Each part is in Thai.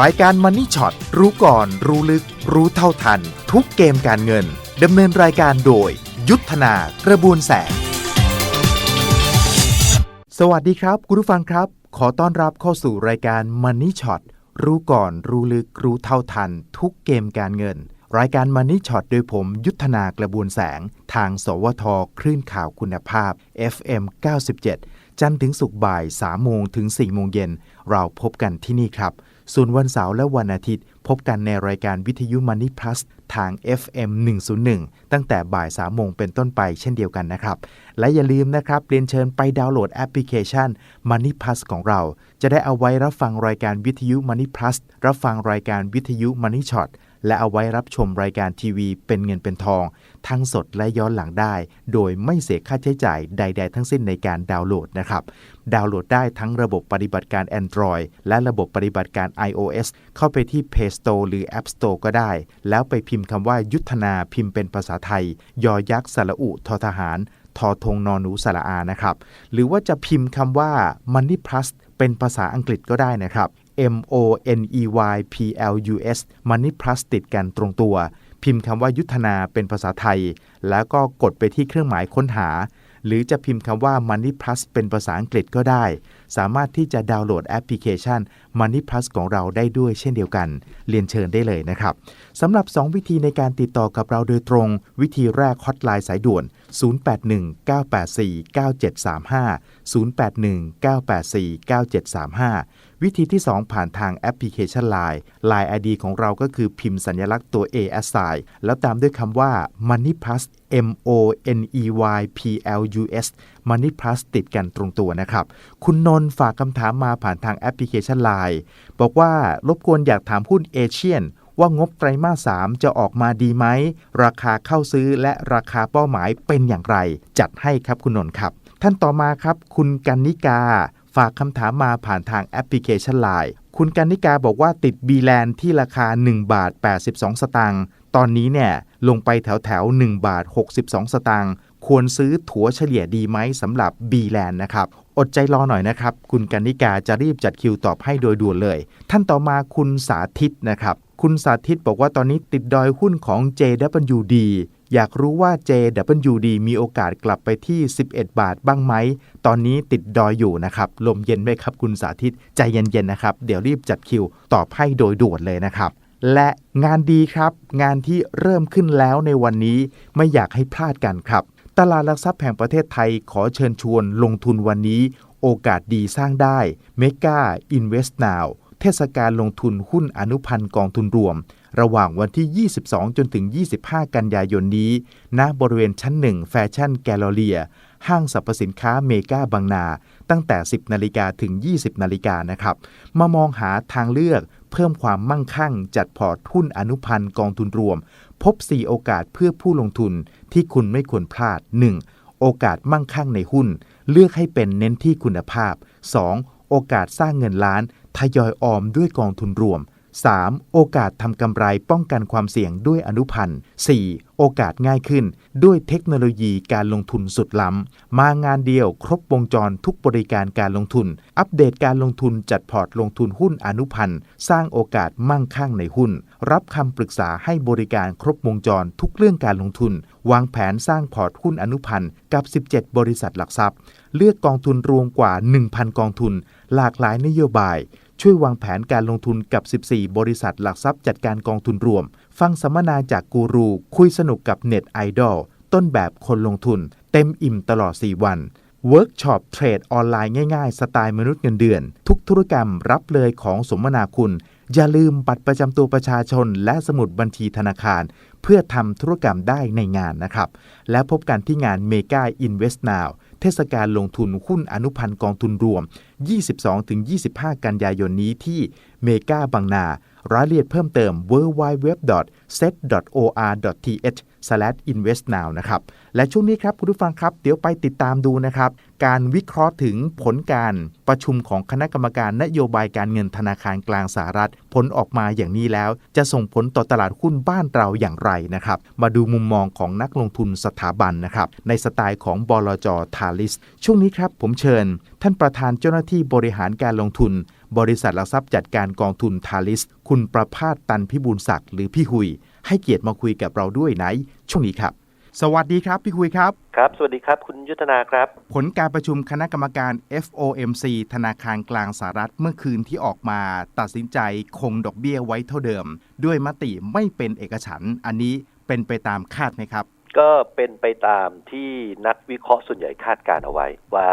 รายการ Money Shot รู้ก่อนรู้ลึก รู้เท่าทัน ทุกเกมการเงิน ดำเนินรายการโดย ยุทธนากระบวนแสง สวัสดีครับ คุณผู้ฟังครับ ขอต้อนรับเข้าสู่รายการ Money Shot รู้ก่อนรู้ลึก รู้เท่าทัน ทุกเกมการเงิน รายการ Money Shot โดยผม ยุทธนากระบวนแสง ทาง สวท คลื่นข่าวคุณภาพ FM 97 จันทร์ถึงศุกร์บ่าย3โมงถึง4โมงเย็น เราพบกันที่นี่ครับ ส่วนวันเสาร์และวันอาทิตย์ พบกันในรายการวิทยุ Money Plus ทาง FM 101 ตั้งแต่บ่าย3โมงเป็นต้นไปเช่นเดียวกันนะครับ และอย่าลืมนะครับเรียนเชิญไปดาวน์โหลดแอปพลิเคชัน Money Plus ของเรา จะได้เอาไว้รับฟังรายการวิทยุ Money Plus รับฟังรายการวิทยุ Money Shot และเอาไว้รับชมรายการทีวีเป็นเงินเป็นทอง ทั้งสดและย้อนหลังได้ โดยไม่เสียค่าใช้จ่ายใด ๆ ทั้งสิ้นในการดาวน์โหลดนะครับ ดาวน์โหลดได้ทั้งระบบปฏิบัติการ Android และระบบปฏิบัติการ iOS เข้าไปที่ Play Store หรือ App Store ก็ได้ แล้วไปพิมพ์คำว่ายุทธนาพิมพ์เป็นภาษาไทย ยอยักษ์สระอุททหารทอทงนอหนูสระอานะครับ หรือว่าจะพิมพ์คำว่า Money Plus เป็นภาษาอังกฤษก็ได้นะครับ M O N E Y P L U S Money Plus ติดกันตรงตัว พิมพ์คำว่ายุทธนาเป็นภาษาไทย แล้วก็กดไปที่เครื่องหมายค้นหา หรือจะพิมพ์คำว่า Money Plus เป็นภาษาอังกฤษก็ได้ สามารถที่จะดาวน์โหลดแอปพลิเคชัน Money Plus ของเราได้ด้วยเช่นเดียวกัน เรียนเชิญได้เลยนะครับสำหรับ 2 วิธีในการติดต่อกับเราโดยตรง วิธีแรกฮอตไลน์สายด่วน 0819849735 วิธีที่ 2 ผ่านทางแอปพลิเคชัน Line Line ID ของเราก็คือพิมพ์สัญลักษณ์ตัว A s i g n แล้วตามด้วยคำว่า Money Plus M O N E Y P L U S Money Plus ติดกันตรงตัวนะครับ คุณนนท์ฝากคำถามมาผ่านทางแอปพลิเคชัน Line บอกว่ารบกวนอยากถามหุ้นเอเชียนว่างบไตรมาส 3 จะออกมาดีไหม ราคาเข้าซื้อและราคาเป้าหมายเป็นอย่างไร จัดให้ครับคุณนนท์ครับ ท่านต่อมาครับ คุณกันนิกา ฝากคำถามมาผ่านทางแอปพลิเคชัน Line คุณกันนิกาบอกว่าติดบีแลนที่ราคา 1 บาท 82 สตางค์ตอนนี้เนี่ยลงไปแถวแถว1บาท 62 สตางค์ควรซื้อถัวเฉลี่ยดีไหมสำหรับบีแลนนะครับ อดใจรอหน่อยนะครับ คุณกันนิกาจะรีบจัดคิวตอบให้โดยด่วนเลย ท่านต่อมาคุณสาธิตนะครับ คุณสาธิตบอกว่าตอนนี้ติดดอยหุ้นของ JWD อยากรู้ว่า JWD มีโอกาสกลับไปที่ 11 บาทบ้างไหม ตอนนี้ติดดอยอยู่นะครับ ลมเย็นไหมครับคุณสาธิต ใจเย็นๆนะครับ เดี๋ยวรีบจัดคิว ตอบให้โดยด่วนเลยนะครับ และงานดีครับ งานที่เริ่มขึ้นแล้วในวันนี้ไม่อยากให้พลาดกันครับ ตลาดหลักทรัพย์แห่งประเทศไทยขอเชิญชวนลงทุนวันนี้ โอกาสดีสร้างได้ Mega Invest Now เเทศกาลลงทุนหุ้นอนุพันธ์กองทุนรวม ระหว่างวันที่ 22 จนถึง 25 กันยายนนี้ ณบริเวณชั้น 1 แฟชั่นแกลเลอรีห้างสรรพสินค้าเมกาบางนา ตั้งแต่ 10 นาฬิกาถึง 20 นาฬิกานะครับ มามองหาทางเลือก เพิ่มความมั่งคั่ง จัดพอร์ตหุ้นอนุพันธ์กองทุนรวม พบ 4 โอกาสเพื่อผู้ลงทุนที่คุณไม่ควรพลาด 1. โอกาสมั่งคั่งในหุ้น เลือกให้เป็นเน้นที่คุณภาพ 2. โอกาสสร้างเงินล้าน ทยอยออมด้วยกองทุนรวม 3. โอกาสทำกำไรป้องกันความเสี่ยงด้วยอนุพันธ์ 4. โอกาสง่ายขึ้น ด้วยเทคโนโลยีการลงทุนสุดล้ำ มางานเดียวครบวงจรทุกบริการการลงทุน อัปเดตการลงทุนจัดพอร์ตลงทุนหุ้นอนุพันธ์ สร้างโอกาสมั่งคั่งในหุ้น รับคำปรึกษาให้บริการครบวงจรทุกเรื่องการลงทุน วางแผนสร้างพอร์ตหุ้นอนุพันธ์กับ 17 บริษัทหลักทรัพย์ เลือกกองทุนรวมกว่า 1,000 กองทุน หลากหลายนโยบาย ช่วยวางแผนการลงทุนกับ 14 บริษัทหลักทรัพย์จัดการกองทุนรวม ฟังสัมมนาจากกูรู คุยสนุกกับเน็ตไอดอลต้นแบบคนลงทุน เต็มอิ่มตลอด 4 วันเวิร์กช็อปเทรดออนไลน์ง่ายๆ สไตล์มนุษย์เงินเดือน ทุกธุรกรรมรับเลยของสมนาคุณ อย่าลืมบัตรประจำตัวประชาชน และสมุดบัญชีธนาคาร เพื่อทำธุรกรรมได้ในงานนะครับ และพบกันที่งาน Mega Invest Now เทศกาลลงทุนหุ้นอนุพันธ์กองทุนรวม 22-25 กันยายนนี้ที่เมกาบางนา รายละเอียดเพิ่มเติม www.set.or.th investnow นะครับ และช่วงนี้ครับคุณผู้ฟังครับ เดี๋ยวไปติดตามดูนะครับ การวิเคราะห์ถึงผลการประชุมของคณะกรรมการนโยบายการเงินธนาคารกลางสหรัฐ ผลออกมาอย่างนี้แล้ว จะส่งผลต่อตลาดหุ้นบ้านเราอย่างไรนะครับ มาดูมุมมองของนักลงทุนสถาบันนะครับ ในสไตล์ของบลจทาลิส ช่วงนี้ครับผมเชิญ ท่านประธานเจ้าหน้าที่บริหารการลงทุน บริษัทหลักทรัพย์จัดการกองทุนทาลิส คุณประพาสตันพิบูลศักดิ์หรือพี่หุย ให้เกียรติมาคุยกับเราด้วยในช่วงนี้ครับ สวัสดีครับพี่คุยครับ ครับ สวัสดีครับ คุณยุทธนาครับ ผลการประชุมคณะกรรมการ FOMC ธนาคารกลางสหรัฐเมื่อคืนที่ออกมา ตัดสินใจคงดอกเบี้ยไว้เท่าเดิม ด้วยมติไม่เป็นเอกฉันท์อันนี้เป็นไปตามคาดไหมครับ ก็เป็นไปตามที่นักวิเคราะห์ส่วนใหญ่คาดการเอาไว้ ว่า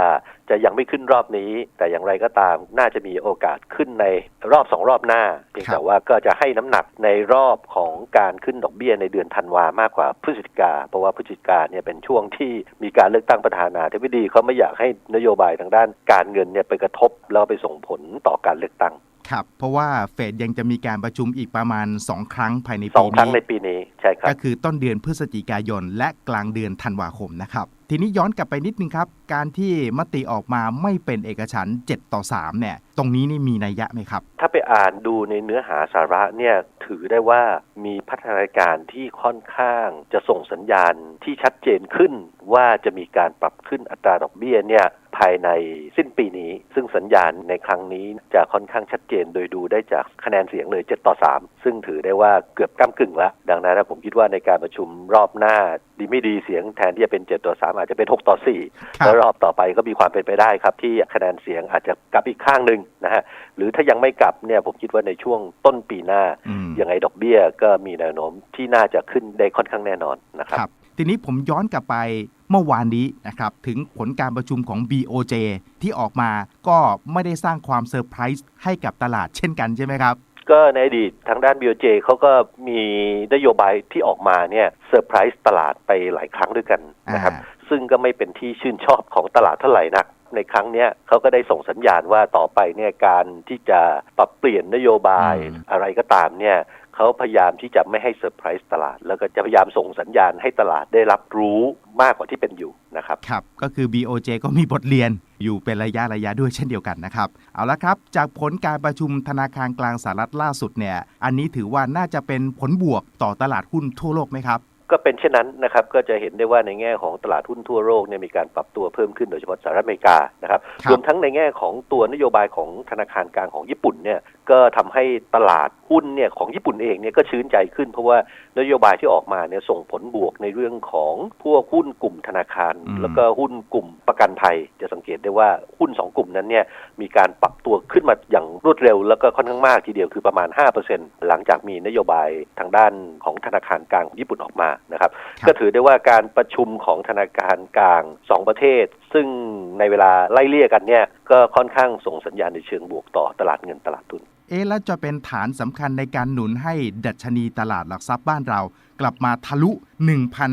จะยังไม่ขึ้นรอบนี้ แต่อย่างไรก็ตามน่าจะมีโอกาสขึ้นในรอบสองรอบหน้าเพียงแต่ว่าก็จะให้น้ำหนักในรอบของการขึ้นดอกเบี้ยในเดือนธันวามากกว่าพฤศจิกาเพราะว่าพฤศจิกาเนี่ยเป็นช่วงที่มีการเลือกตั้งประธานาธิบดีเขาไม่อยากให้นโยบายทางด้านการเงินเนี่ยไปกระทบแล้วไปส่งผลต่อการเลือกตั้ง ครับ เพราะว่าเฟดยังจะมีการประชุมอีกประมาณ 2 ครั้งภายในสอปีงครั้งนี้ในปีนี้ใช่ครับก็คือต้นเดือนพฤศจิกายน และกลางเดือนธันวาคมนะครับ ทีนี้ย้อนกลับไปนิดนึงครับ การที่มติออกมาไม่เป็นเอกฉันท์7ต่อ3เนี่ยตรงนี้นี่มีนัยยะไหมครับถ้าไปอ่านดูในเนื้อหาสาระเนี่ยถือได้ว่ามีพัฒนาการที่ค่อนข้างจะส่งสัญญาณที่ชัดเจนขึ้น ว่าจะมีการปรับขึ้นอัตราดอกเบี้ยเนี่ยภายในสิ้นปีนี้ ซึ่งสัญญาณในครั้งนี้จะค่อนข้างชัดเจนโดยดูได้จากคะแนนเสียงเลย 7 ต่อ 3 ซึ่งถือได้ว่าเกือบก้ากึ่งแล้วดังนั้นผมคิดว่าในการประชุมรอบหน้า ดีไม่ดีเสียงแทนที่จะเป็น 7 ต่อ 3 อาจจะเป็น 6 ต่อ4ครับแล้วรอบต่อไปก็มีความเป็นไปได้ครับ ที่คะแนนเสียงอาจจะกลับอีกข้างหนึ่งนะฮะ หรือถ้ายังไม่กลับเนี่ยผมคิดว่าในช่วงต้นปีหน้าอืมยังไงดอกเบี้ยก็มีแนวโน้มที่น่าจะขึ้นได้ค่อนข้างแน่นอนนะครับครับทีนี้ผมย้อนกลับไปเมื่อวานนี้นะครับถึงผลการประชุมของ BOJ ที่ออกมาก็ไม่ได้สร้างความเซอร์ไพรส์ให้กับตลาดเช่นกันใช่ไหมครับก็ในอดีตทางด้าน BOJ เขาก็มีนโยบายที่ออกมาเนี่ยเซอร์ไพรส์ตลาดไปหลายครั้งด้วยกันนะครับอ่าซึ่งก็ไม่เป็นที่ชื่นชอบของตลาดเท่าไหร่นัก ในครั้งเนี้ยเขาก็ได้ส่งสัญญาณว่าต่อไปเนี่ยการที่จะปรับเปลี่ยนนโยบายอืมอะไรก็ตามเนี่ยเขาพยายามที่จะไม่ให้เซอร์ไพรส์ตลาด แล้วก็จะพยายามส่งสัญญาณให้ตลาดได้รับรู้มากกว่าที่เป็นอยู่นะครับครับ ก็คือ BOJ ก็มีบทเรียนอยู่เป็นระยะระยะด้วยเช่นเดียวกันนะครับ เอาละครับ จากผลการประชุมธนาคารกลางสหรัฐล่าสุดเนี่ยอันนี้ถือว่าน่าจะเป็นผลบวกต่อตลาดหุ้นทั่วโลกไหมครับ ก็เป็นเช่นนั้นนะครับก็จะเห็นได้ว่าในแง่ของตลาดหุ้นทั่วโลกเนี่ยมีการปรับตัวเพิ่มขึ้นโดยเฉพาะสหรัฐอเมริกานะครับครับรวมทั้งในแง่ของตัวนโยบายของธนาคารกลางของญี่ปุ่นเนี่ย ก็ทำให้ตลาดหุ้นเนี่ยของญี่ปุ่นเองเนี่ยก็ชื้นใจขึ้น เพราะว่านโยบายที่ออกมาเนี่ยส่งผลบวกในเรื่องของพวกหุ้นกลุ่มธนาคารอืมแล้วก็หุ้นกลุ่มประกันภัย จะสังเกตได้ว่าหุ้นสองกลุ่มนั้นเนี่ยมีการปรับตัวขึ้นมาอย่างรวดเร็ว แล้วก็ค่อนข้างมากทีเดียวคือประมาณ 5%หลังจากมีนโยบายทางด้านของธนาคารกลางของญี่ปุ่นออกมานะครับครับก็ถือได้ว่าการประชุมของธนาคารกลางสองประเทศ ซึ่งในเวลาไล่เลี่ยกันเนี่ยก็ค่อนข้างส่งสัญญาณในเชิงบวกต่อตลาดเงินตลาดทุน เอ๊ะแล้วจะเป็นฐานสำคัญในการหนุนให้ดัชนีตลาดหลักทรัพย์บ้านเรา กลับมาทะลุ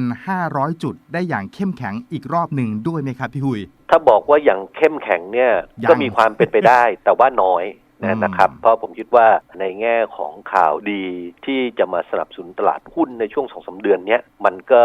1,500 จุด ได้อย่างเข้มแข็งอีกรอบหนึ่งด้วยไหมครับพี่หุย ถ้าบอกว่าอย่างเข้มแข็งเนี่ย ยัง ก็มีความเป็นไปได้ แต่ว่าน้อย นะครับ เพราะผมคิดว่าในแง่ของข่าวดีที่จะมาสนับสนุนตลาดหุ้นในช่วงสองสาเดือนเนี้ยมันก็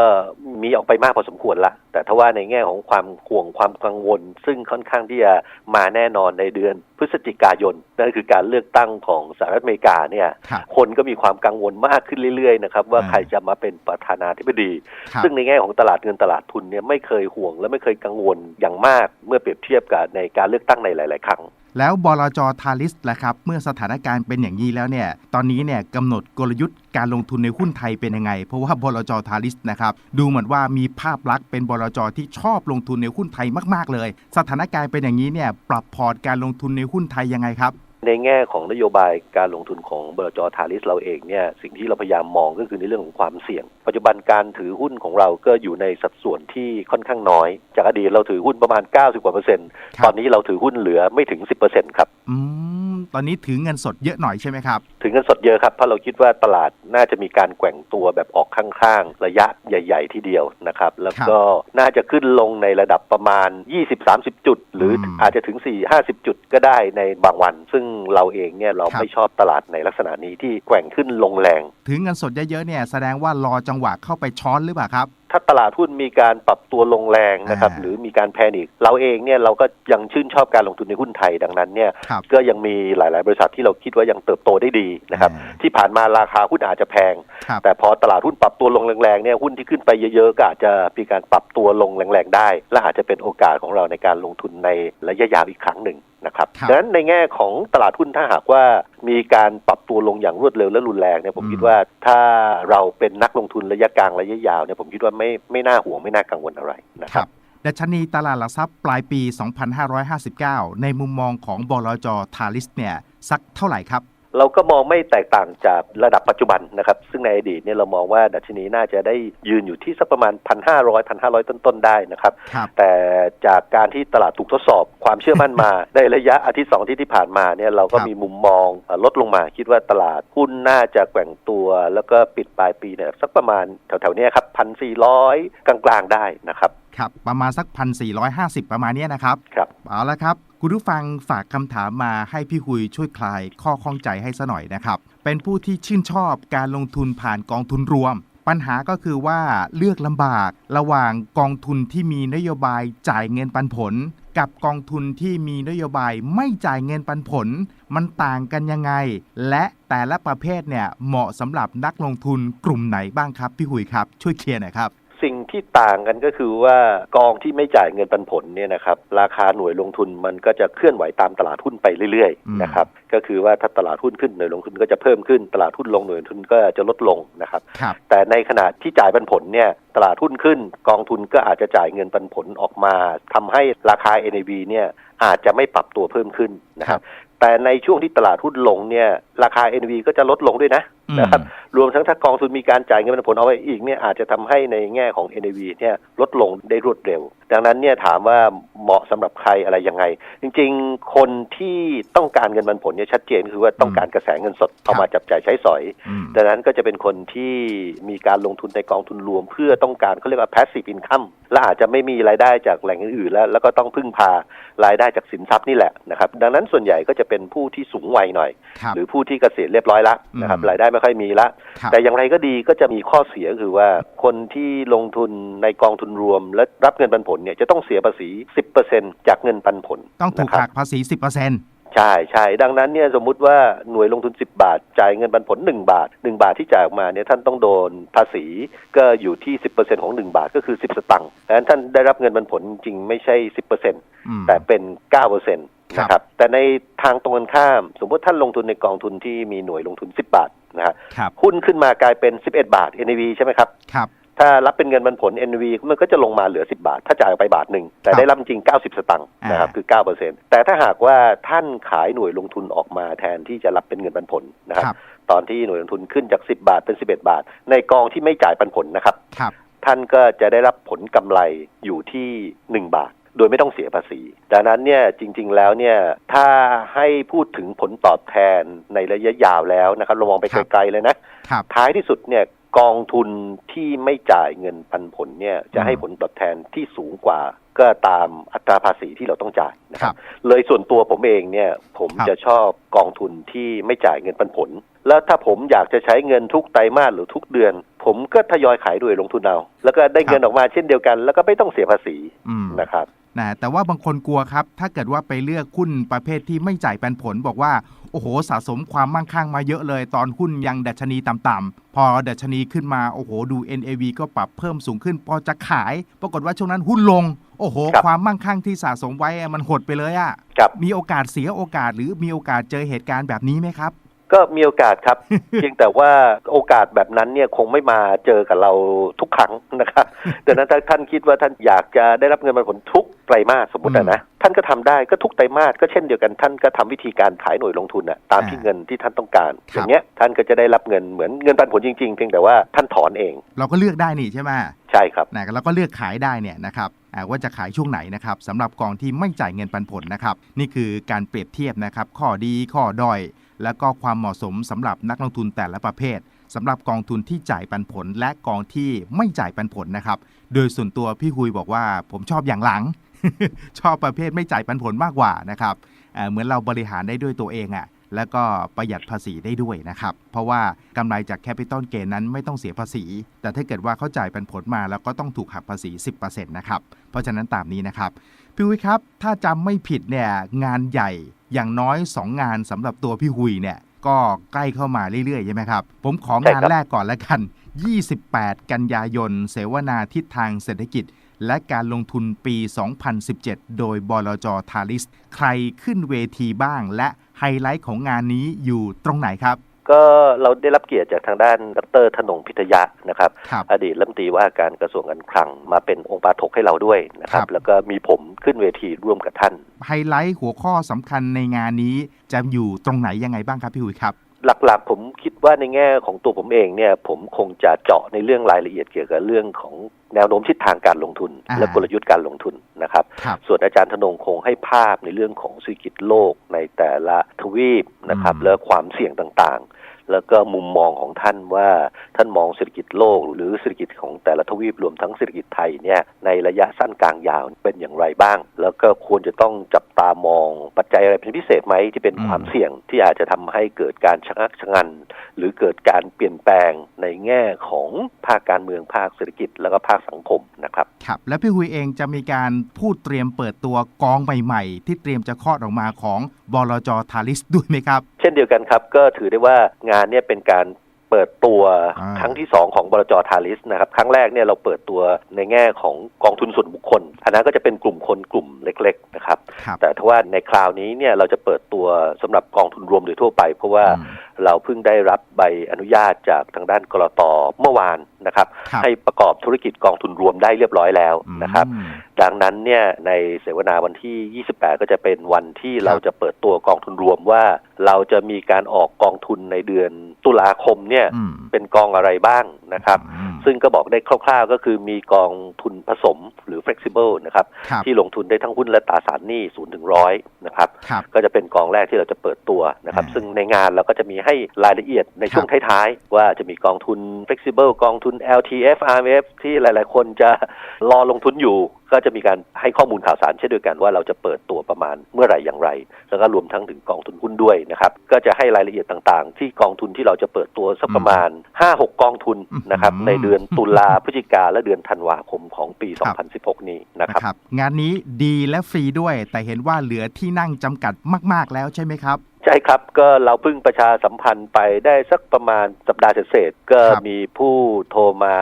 มีออกไปมากพอสมควรละ แต่ถ้าว่าในแง่ของความห่วงความกังวล ซึ่งค่อนข้างที่จะมาแน่นอนในเดือนพฤศจิกายนนั่นคือการเลือกตั้งของสหรัฐอเมริกาเนี่ยครับคนก็มีความกังวลมากขึ้นเรื่อยๆนะครับว่าอ่าใครจะมาเป็นประธานาธิบดีครับซึ่งในแง่ของตลาดเงินตลาดทุนเนี่ยไม่เคยห่วงและไม่เคยกังวลอย่างมากเมื่อเปรียบเทียบกับในการเลือกตั้งในหลาย ๆ ครั้ง แล้วบลจทาลิสล่ะครับเมื่อสถานการณ์เป็นอย่างนี้แล้วเนี่ยตอนนี้เนี่ยกำหนดกลยุทธ์การลงทุนในหุ้นไทยเป็นยังไง เพราะว่าบลจทาลิสนะครับดูเหมือนว่ามีภาพลักษณ์เป็นบลจที่ชอบลงทุนในหุ้นไทยมาก ๆ เลย สถานการณ์เป็นอย่างนี้เนี่ยปรับพอร์ตการลงทุนในหุ้นไทยยังไงครับ ในแง่ของนโยบายการลงทุนของบลจทาริสเราเองเนี่ยสิ่งที่เราพยายามมองก็คือในเรื่องของความเสี่ยง ปัจจุบันการถือหุ้นของเราก็อยู่ในสัดส่วนที่ค่อนข้างน้อย จากอดีตเราถือหุ้นประมาณ 90กว่าเปอร์เซ็นต์ครับตอนนี้เราถือหุ้นเหลือไม่ถึง 10เปอร์เซ็นต์ครับอืมตอนนี้ถือเงินสดเยอะหน่อยใช่ไหมครับถึงเงินสดเยอะครับเพราะเราคิดว่าตลาดน่าจะมีการแกว่งตัวแบบออกข้างๆ ระยะใหญ่ ๆ ทีเดียวนะครับแล้วก็น่าจะขึ้นลงในระดับประมาณ 20-30 จุด หรืออมอาจจะถึง4-50 จุดก็ได้ในบางวัน ซึ่งเราเองเนี่ยเราครับไม่ชอบตลาดในลักษณะนี้ที่แกว่งขึ้นลงแรงถือเงินสดเยอะๆเนี่ยแสดงว่ารอจังหวะเข้าไปช้อนหรือเปล่าครับ ถ้าตลาดหุ้นมีการปรับตัวลงแรงนะครับอ่าหรือมีการแพนิคเราเองเนี่ยเราก็ยังชื่นชอบการลงทุนในหุ้นไทยดังนั้นเนี่ยครับก็ยังมีหลาย ๆ บริษัทที่เราคิดว่ายังเติบโตได้ดีนะครับอ่าที่ผ่านมาราคาหุ้นอาจจะแพงครับแต่พอตลาดหุ้นปรับตัวลงแรง ๆ เนี่ยหุ้นที่ขึ้นไปเยอะ ๆ ก็อาจจะมีการปรับตัวลงแรง ๆ ได้ และอาจจะเป็นโอกาสของเราในการลงทุนในระยะยาวอีกครั้งหนึ่งนะครับครับดังนั้นในแง่ของตลาดหุ้นถ้าหากว่ามีการปรับตัวลงอย่างรวดเร็วและรุนแรงเนี่ยผมอืมคิดว่าถ้าเราเป็นนักลงทุนระยะกลางระยะยาวเนี่ยผมคิดว่าไม่ไม่น่าห่วงไม่น่ากังวลอะไรนะครับบดัชนีตลาดหลักทรัพย์ปลายปี 2559 ในมุมมองของบลจทาลิสเนี่ยสักเท่าไหร่ครับ เราก็มองไม่แตกต่างจากระดับปัจจุบันนะครับ ซึ่งในอดีตเนี่ยเรามองว่าดัชนีน่าจะได้ยืนอยู่ที่สักประมาณ 1,500 1,500 ต้นๆได้นะครับครับแต่จากการที่ตลาดถูกทดสอบความเชื่อมั่นมาในระยะอาทิตย์สองอาทิตย์ที่ผ่านมาเนี่ยเราก็ครับมีมุมมองเอ่อลดลงมา คิดว่าตลาดหุ้นน่าจะแกว่งตัว แล้วก็ปิดปลายปีเนี่ยสักประมาณแถวๆเนี้ยครับพันสี่ร้อยกลางๆได้นะครับครับประมาณสัก1,450ประมาณเนี้ยนะครับครับเอาละครับ คุณผู้ฟังฝากคำถามมาให้พี่หุยช่วยคลายข้อข้องใจให้ซะหน่อยนะครับ เป็นผู้ที่ชื่นชอบการลงทุนผ่านกองทุนรวม ปัญหาก็คือว่าเลือกลำบากระหว่างกองทุนที่มีนโยบายจ่ายเงินปันผล กับกองทุนที่มีนโยบายไม่จ่ายเงินปันผล มันต่างกันยังไง และแต่ละประเภทเนี่ยเหมาะสำหรับนักลงทุนกลุ่มไหนบ้างครับพี่หุยครับ ช่วยเคลียร์หน่อยครับ สิ่งที่ต่างกันก็คือว่ากองที่ไม่จ่ายเงินปันผลเนี่ยนะครับราคาหน่วยลงทุนมันก็จะเคลื่อนไหวตามตลาดหุ้นไปเรื่อยอืมๆนะครับก็คือว่าถ้าตลาดหุ้นขึ้นหน่วยลงทุนก็จะเพิ่มขึ้นตลาดหุ้นลงหน่วยลงทุนก็จะลดลงนะครับครับแต่ในขณะที่จ่ายปันผลเนี่ยตลาดหุ้นขึ้น กองทุนก็อาจจะจ่ายเงินปันผลออกมาทำให้ราคา NAV เนี่ยอาจจะไม่ปรับตัวเพิ่มขึ้นนะครับแต่ในช่วงที่ตลาดหุ้นลงเนี่ยราคา NAV ก็จะลดลงด้วยนะอืม นะครับรวมทั้งถ้ากองทุนมีการจ่ายเงินปันผลเอาไว้อีกเนี่ยอาจจะทำให้ในแง่ของ NAV เนี่ยลดลงได้รวดเร็ว ดังนั้นเนี่ยถามว่าเหมาะสำหรับใครอะไรยังไง จริง ๆ คนที่ต้องการเงินปันผลเนี่ยชัดเจนคือว่าต้องการกระแสเงินสดเอามาจับจ่ายใช้สอยอืมดังนั้นก็จะเป็นคนที่มีการลงทุนในกองทุนรวม เพื่อต้องการเขาเรียกว่า passive income และอาจจะไม่มีรายได้จากแหล่งอื่นๆแล้ว แล้วก็ต้องพึ่งพารายได้จากสินทรัพย์นี่แหละนะครับดังนั้นส่วนใหญ่ก็จะเป็นผู้ที่สูงวัยหน่อยครับหรือผู้ที่เกษียณเรียบร้อยละนะครับอืมรายได้ไม่ค่อยมีละครับแต่อย่างไรก็ดีก็จะมีข้อเสียคือว่าคนที่ลงทุนในกองทุนรวมและรับเงินปันผลเนี่ยจะต้องเสียภาษี 10%จากเงินปันผล ต้องถูกนะครับหักภาษี 10%ใช่ใช่ดังนั้นเนี่ยสมมุติว่าหน่วยลงทุน 10 บาท จ่ายเงินปันผล 1 บาท 1 บาทที่จ่ายออกมาเนี่ยท่านต้องโดนภาษีก็อยู่ที่ 10%ของ 1 บาทก็คือ 10 สตังค์ดังนั้นท่านได้รับเงินปันผลจริงๆไม่ใช่ 10%อืมแต่เป็น 9%นครับะครับแต่ในทางตรงกันข้าม สมมติท่านลงทุนในกองทุนที่มีหน่วยลงทุน 10 บาทนะฮะครับหุ้นขึ้นมากลายเป็น 11 บาท NAV ใช่ไหมครับครับ ถ้ารับเป็นเงินปันผล NV มันก็จะลงมาเหลือ 10 บาท ถ้าจ่ายออกไปบาทหนึ่ง แต่ครับได้รับจริง 90 สตังค์นะครับอ่าคือ 9%แต่ถ้าหากว่าท่านขายหน่วยลงทุนออกมาแทนที่จะรับเป็นเงินปันผลนะครับครับตอนที่หน่วยลงทุนขึ้นจาก 10 บาทเป็น 11 บาท ในกองที่ไม่จ่ายปันผลนะครับครับท่านก็จะได้รับผลกำไรอยู่ที่ 1 บาทโดยไม่ต้องเสียภาษี ดังนั้นเนี่ยจริง ๆ แล้วเนี่ยถ้าให้พูดถึงผลตอบแทนในระยะยาวแล้วนะครับเรามองไปครับไกลๆเลยนะครับท้ายที่สุดเนี่ย กองทุนที่ไม่จ่ายเงินปันผลเนี่ยจะให้อืมผลตอบแทนที่สูงกว่าก็ตามอัตราภาษีที่เราต้องจ่ายนะคครัรับบเลยส่วนตัวผมเองเนี่ยผมครับจะชอบกองทุนที่ไม่จ่ายเงินปันผล แล้วถ้าผมอยากจะใช้เงินทุกไตรมาสหรือทุกเดือน ผมก็ทยอยขายด้วยลงทุนเอาแล้วก็ได้เงินออกมาเช่นเดียวกัน แล้วก็ไม่ต้องเสียภาษีอืมนะครับนะแต่ว่าบางคนกลัวครับ ถ้าเกิดว่าไปเลือกหุ้นประเภทที่ไม่จ่ายปันผลบอกว่า โอ้โหสะสมความมั่งคั่งมาเยอะเลย ตอนหุ้นยังดัชนีต่ำๆพอดัชนีขึ้นมาโอ้โหดู NAV ก็ปรับเพิ่มสูงขึ้น พอจะขาย ปรากฏว่าช่วงนั้นหุ้นลง โอ้โหครับความมั่งคั่งที่สะสมไว้มันหดไปเลยอะครับมีโอกาสเสียโอกาสหรือมีโอกาสเจอเหตุการณ์แบบนี้ไหมครับ ก็มีโอกาสครับ เพียงแต่ว่าโอกาสแบบนั้นเนี่ยคงไม่มาเจอกับเราทุกครั้งนะครับดังนั้นถ้าท่านคิดว่าท่านอยากจะได้รับเงินปันผลทุกไตรมาสสมมติอืมอะนะท่านก็ทำได้ก็ทุกไตรมาสก็เช่นเดียวกันท่านก็ทำวิธีการขายหน่วยลงทุนอะตามที่อ่าเงินที่ท่านต้องการครับอย่างเงี้ยท่านก็จะได้รับเงินเหมือนเงินปันผลจริงๆเพียงแต่ว่าท่านถอนเอง เราก็เลือกได้นี่ใช่ไหมใช่ครับนะแล้วก็เลือกขายได้เนี่ยนะครับอ่าว่าจะขายช่วงไหนนะครับสำหรับกองที่ไม่จ่ายเงินปันผลนะครับ นี่คือการเปรียบเทียบนะครับ ข้อดีข้อด้อย และก็ความเหมาะสมสำหรับนักลงทุนแต่ละประเภทสำหรับกองทุนที่จ่ายปันผล และกองที่ไม่จ่ายปันผลนะครับ โดยส่วนตัวพี่คุยบอกว่าผมชอบอย่างหลัง ชอบประเภทไม่จ่ายปันผลมากกว่านะครับเเหมือนเราบริหารได้ด้วยตัวเองอะ่ะแล้วก็ประหยัดภาษีได้ด้วยนะครับ เพราะว่ากำไรจากแคปิตอลเกนนั้นไม่ต้องเสียภาษี แต่ถ้าเกิดว่าเขาจ่ายปันผลมาแล้วก็ต้องถูกหักภาษี 10%นะครับ เพราะฉะนั้นตามนี้นะครับ พี่หุยครับ ถ้าจำไม่ผิดเนี่ยงานใหญ่ อย่างน้อย 2 งานสำหรับตัวพี่หุยเนี่ยก็ใกล้เข้ามาเรื่อยๆใช่ไหมครับ ผมของานแรกก่อนแล้วกัน 28 กันยายน เสวนาทิศทางเศรษฐกิจ และการลงทุนปี 2017 โดยบลจทาริส ใครขึ้นเวทีบ้าง และไฮไลท์ของงานนี้อยู่ตรงไหนครับ ก็เราได้รับเกียรติจากทางด้านดรธนงพิทยะนะครับครับ อดีตรัฐมนตรีว่าการกระทรวงการคลังมาเป็นองค์ปาถกให้เราด้วยนะครับครับแล้วก็มีผมขึ้นเวทีร่วมกับท่าน ไฮไลท์หัวข้อสำคัญในงานนี้จะอยู่ตรงไหนยังไงบ้างครับพี่หุยครับหลักๆ ผมคิดว่าในแง่ของตัวผมเองเนี่ย ผมคงจะเจาะในเรื่องรายละเอียดเกี่ยวกับเรื่องของแนวโน้มทิศทางการลงทุนอ่าและกลยุทธ์การลงทุนนะครับครับส่วนอาจารย์ธนงคงให้ภาพในเรื่องของเศรษฐกิจโลกในแต่ละทวีปนะครับอืมและความเสี่ยงต่างๆ แล้วก็มุมมองของท่านว่าท่านมองเศรษฐกิจโลก หรือเศรษฐกิจของแต่ละทวีปรวมทั้งเศรษฐกิจไทยเนี่ยในระยะสั้นกลางยาวเป็นอย่างไรบ้าง แล้วก็ควรจะต้องจับตามองปัจจัยอะไรเป็นพิเศษไหมที่เป็นความเสี่ยงที่อาจจะทำให้เกิดการชะงักชะงัน หรือเกิดการเปลี่ยนแปลงในแง่ของภาคการเมืองภาคเศรษฐกิจแล้วก็ภาคสังคมนะครับครับและพี่หุยเองจะมีการพูดเตรียมเปิดตัวกองใหม่ ๆ ที่เตรียมจะคลอดออกมาของบลจทาริสด้วยไหมครับ ช่นเดียวกันครับ ก็ถือได้ว่างานเนี่ยเป็นการเปิดตัวอ่าครั้งที่สองของบลจทาริสนะครับ ครั้งแรกเนี่ยเราเปิดตัวในแง่ของกองทุนส่วนบุคคลอันนั้นก็จะเป็นกลุ่มคนกลุ่มเล็ก ๆ นะครับครับแต่ถ้าว่าในคราวนี้เนี่ยเราจะเปิดตัวสำหรับกองทุนรวมโดยทั่วไป เพราะว่าอืม เราเพิ่งได้รับใบอนุญาตจากทางด้านกรตเมื่อวานนะครับครับ ให้ประกอบธุรกิจกองทุนรวมได้เรียบร้อยแล้วนะครับอืมดังนั้นเนี่ยในเสวนาวันที่ 28 ก็จะเป็นวันที่เราจะเปิดตัวกองทุนรวมว่า เราจะมีการออกกองทุนในเดือนตุลาคมเนี่ยอืมเป็นกองอะไรบ้างนะครับอืมซึ่งก็บอกได้คร่าวๆ ก็คือมีกองทุนผสมหรือ flexible นะครับครับที่ลงทุนได้ทั้งหุ้นและตราสารหนี้0ถึงร้อยนะครับครับก็จะเป็นกองแรกที่เราจะเปิดตัวนะครับอ่าซึ่งในงานเราก็จะมีให้รายละเอียดในช่วงท้ายๆ ว่าจะมีกองทุน flexible กองทุน LTF RMF ที่หลายๆ คนจะรอลงทุนอยู่ ก็จะมีการให้ข้อมูลข่าวสารเช่นเดียวกันว่าเราจะเปิดตัวประมาณเมื่อไหร่อย่างไร แล้วก็รวมทั้งถึงกองทุนหุ้นด้วยนะครับ ก็จะให้รายละเอียดต่างๆ ที่กองทุนที่เราจะเปิดตัวสักประมาณ 5-6 กองทุนนะครับอืมในเดือนตุลาพฤศจิกาและเดือนธันวาคมของปีครับ2016 นี้นะนะครับครับงานนี้ดีและฟรีด้วย แต่เห็นว่าเหลือที่นั่งจำกัดมาก ๆ แล้วใช่ไหมครับใช่ครับก็เราเพิ่งประชาสัมพันธ์ไปได้สักประมาณสัปดาห์เศษๆก็ครับมีผู้โทรมา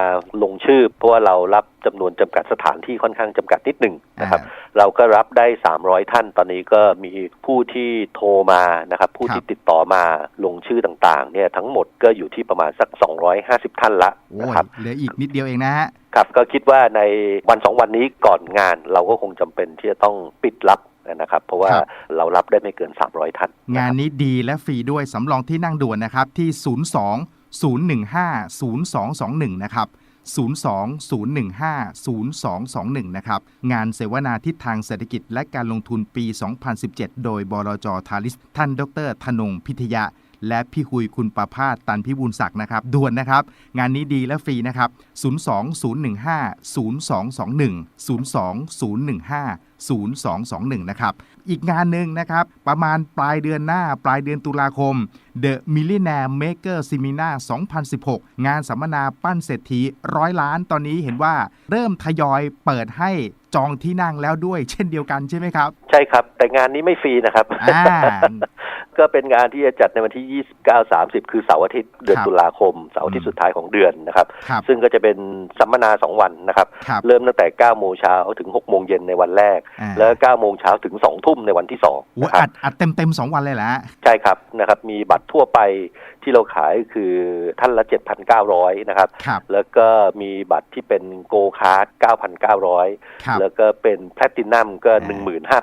ลงชื่อ เพราะว่าเรารับจำนวนจำกัดสถานที่ค่อนข้างจำกัดนิดหนึ่งนะครับอ่าเราก็รับได้ 300 ท่าน ตอนนี้ก็มีผู้ที่โทรมานะครับ ผู้ที่ครับติดต่อมาลงชื่อต่างๆ เนี่ยทั้งหมดก็อยู่ที่ประมาณสัก 250 ท่านละโอ้นะยครับเหลืออีกนิดเดียวเองนะฮะครับก็คิดว่าในวันสองวันนี้ก่อนงาน เราก็คงจำเป็นที่จะต้องปิดรับ นะครับ เพราะว่าครับเรารับได้ไม่เกิน 300 ท่านนะงาคนรับนี้ดีและฟรีด้วยสำรองที่นั่งด่วนนะครับ ที่ 02 015 0221 นะครับ 02 015 0221 นะครับ งานเสวนาทิศทางเศรษฐกิจและการลงทุนปี 2017 โดยบลจทาริส ท่านดรธนงพิทยะและพี่คุยคุณประภาสตันพิบูลศักดิ์นะครับด่วนนะครับ งานนี้ดีและฟรีนะครับ 02 015 0221 02 015 0221 นะครับ อีกงานหนึ่งนะครับ ประมาณปลายเดือนหน้าปลายเดือนตุลาคม The Millionaire Maker Seminar 2016 งานสัมมนาปั้นเศรษฐีร้อยล้านตอนนี้เห็นว่าเริ่มทยอยเปิดให้ จองที่นั่งแล้วด้วย เช่นเดียวกันใช่ไหมครับ ใช่ครับ แต่งานนี้ไม่ฟรีนะครับอ่าก็เป็นงานที่จะจัดในวันที่ 29 30 คือเสาร์อาทิตย์เดือนครับตุลาคมเสาร์อาทิตย์สุดท้ายของเดือนนะครับครับซึ่งก็จะเป็นสัมมนา 2 วันนะครับครับ เริ่มตั้งแต่ 9 โมงเช้าถึง 6 โมงเย็นในวันแรกอ่าแล้ว 9 โมงเช้าถึง 2 ทุ่มในวันที่2โอ้นะครัอับดอัดเต็มเต็มๆสองวันเลยแหละใช่ครับนะครับ มีบัตรทั่วไป ที่เราขายคือท่านละ 7,900 นะครับ ครับ แล้วก็มีบัตรที่เป็นโกคาร์ด9,900ครับแล้วก็เป็นแพลตินัมก็อ่า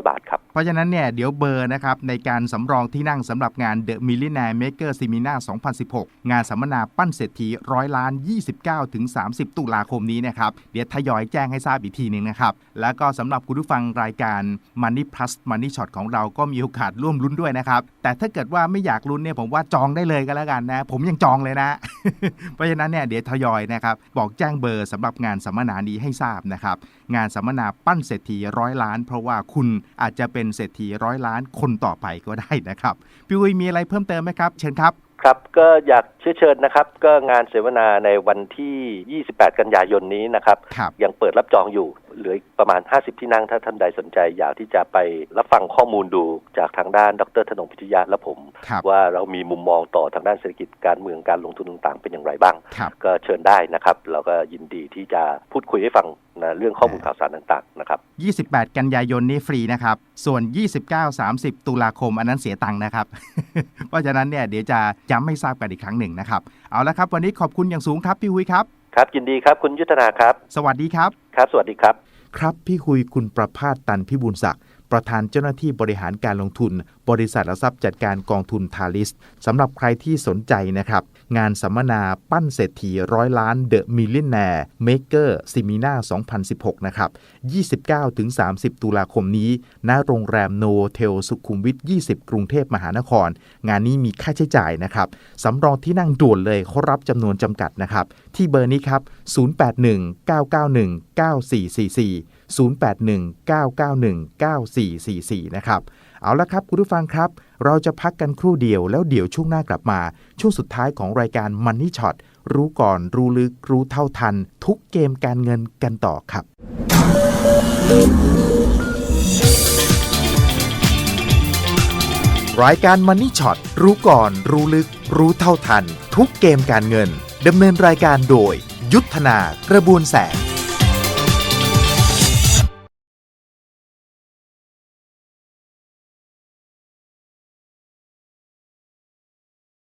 15,900 บาทครับ เพราะฉะนั้นเนี่ยเดี๋ยวเบอร์นะครับในการสำรองที่นั่งสำหรับงาน The Millionaire Maker Seminar 2016 งานสัมมนาปั้นเศรษฐีร้อยล้าน 29 ถึง 30 ตุลาคมนี้นะครับ เดี๋ยวทยอยแจ้งให้ทราบอีกทีหนึ่งนะครับ แล้วก็สำหรับคุณผู้ฟังรายการ Money Plus Money Shot ของเราก็มีโอกาสร่วมลุ้นด้วยนะครับ แต่ถ้าเกิดว่าไม่อยากลุ้นเนี่ยผมว่าจองได้เลยก็แล้วกันนะ ผมยังจองเลยนะ เพราะฉะนั้นเนี่ยเดี๋ยวทยอยนะครับบอกแจ้งเบอร์สำหรับงานสัมมนานี้ให้ทราบนะครับงานสัมมนาปั้นเศรษฐีร้อยล้าน เพราะว่าคุณอาจจะเป็นเศรษฐีร้อยล้านคนต่อไปก็ได้นะครับพี่วุ้ยมีอะไรเพิ่มเติมไหมครับ เชิญครับ ครับก็อยากเชื้อเชิญนะครับ ก็งานเสวนาในวันที่ 28 กันยายนนี้นะครับ ครับ ยังเปิดรับจองอยู่เหลืออีกประมาณ 50 ที่นั่งถ้าท่านใดสนใจ อยากที่จะไปรับฟังข้อมูลดูจากทางด้านดรธนงพิทยาและผม ครับ ว่าเรามีมุมมองต่อทางด้านเศรษฐกิจการเมืองการลงทุนต่างๆ เป็นอย่างไรบ้าง ครับ ก็เชิญได้นะครับ เราก็ยินดีที่จะพูดคุยให้ฟัง นะเรื่องข้อมูลข่าวสารต่างๆนะครับ 28 กันยายนนี้ฟรีนะครับ ส่วน 29 30 ตุลาคมอันนั้นเสียตังค์นะครับ เพราะฉะนั้นเนี่ยเดี๋ยวจะย้ำให้ทราบกันอีกครั้งหนึ่งนะครับ เอาละครับ วันนี้ขอบคุณอย่างสูงครับพี่วุ้ยครับ ครับยินดีครับคุณยุทธนาครับ สวัสดีครับ ครับ สวัสดีครับ ครับพี่คุยคุณประพาสตันพิบูลศักดิ์ ประธานเจ้าหน้าที่บริหารการลงทุน บริษัทหลักทรัพย์จัดการกองทุนทาลิสสำหรับใครที่สนใจนะครับ งานสัมมนาปั้นเศรษฐีร้อยล้านเดอะมิลเลนแนร์เมเกอร์ซิมินา2016 นะครับ 29-30 ตุลาคมนี้ ณโรงแรมโนเทลสุขุมวิท 20 กรุงเทพมหานคร งานนี้มีค่าใช้จ่ายนะครับสำรองที่นั่งด่วนเลยเขารับจำนวนจำกัดนะครับ ที่เบอร์นี้ครับ 081 991 9444 0819919444 นะครับ เอาละครับคุณผู้ฟังครับ เราจะพักกันครู่เดียวแล้วเดี๋ยวช่วงหน้ากลับมา ช่วงสุดท้ายของรายการ Money Shot รู้ก่อนรู้ลึกรู้เท่าทัน ทุกเกมการเงินกันต่อครับ รายการ Money Shot รู้ก่อนรู้ลึก รู้เท่าทัน ทุกเกมการเงินดำเนินรายการโดย ยุทธนากระบวนแสง